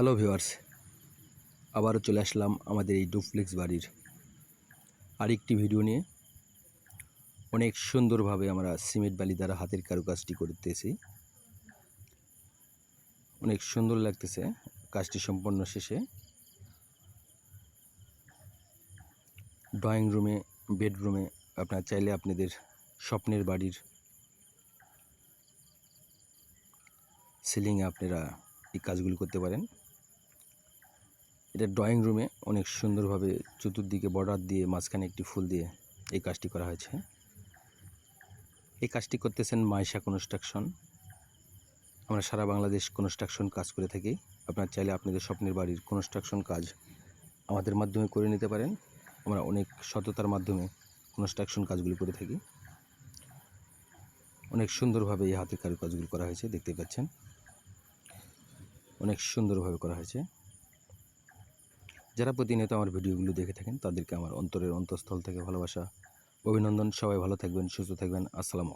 Hello viewers আবারও চলে আসলাম আমাদের এই ডুপ্লেক্স বাড়ির আরেকটি ভিডিও নিয়ে। অনেক সুন্দরভাবে আমরা সিমেন্ট বালি দ্বারা হাতের কারুকাজটি করতেছি। অনেক সুন্দর লাগতেছে কাজটি সম্পন্ন শেষে। ড্রয়িং রুমে বেডরুমে আপনার চাইলে আপনাদের স্বপ্নের বাড়ির সিলিংয়ে আপনারা এই কাজগুলো করতে পারেন। এটা ড্রয়িং রুমে অনেক সুন্দরভাবে চতুর্দিকে বর্ডার দিয়ে মাঝখানে একটি ফুল দিয়ে এই কাজটি করা হয়েছে। এই কাজটি করতেছেন মাইশা কনস্ট্রাকশন আমরা সারা বাংলাদেশ কনস্ট্রাকশন কাজ করে থাকি। আপনার চাইলে আপনাদের স্বপ্নের বাড়ির কনস্ট্রাকশন কাজ আমাদের মাধ্যমে করে নিতে পারেন। আমরা অনেক সততার মাধ্যমে কনস্ট্রাকশন কাজগুলি করে থাকি। অনেক সুন্দরভাবে এই হাতের কারুকাজগুলি করা হয়েছে, দেখতে পাচ্ছেন। অনেক সুন্দরভাবে করা হয়েছে। যারা প্রতিনিয়ত আমার ভিডিওগুলো দেখে থাকেন, তাদেরকে আমার অন্তরের অন্তঃস্থল থেকে ভালোবাসা, অভিনন্দন। সবাই ভালো থাকবেন, সুস্থ থাকবেন। আসসালাম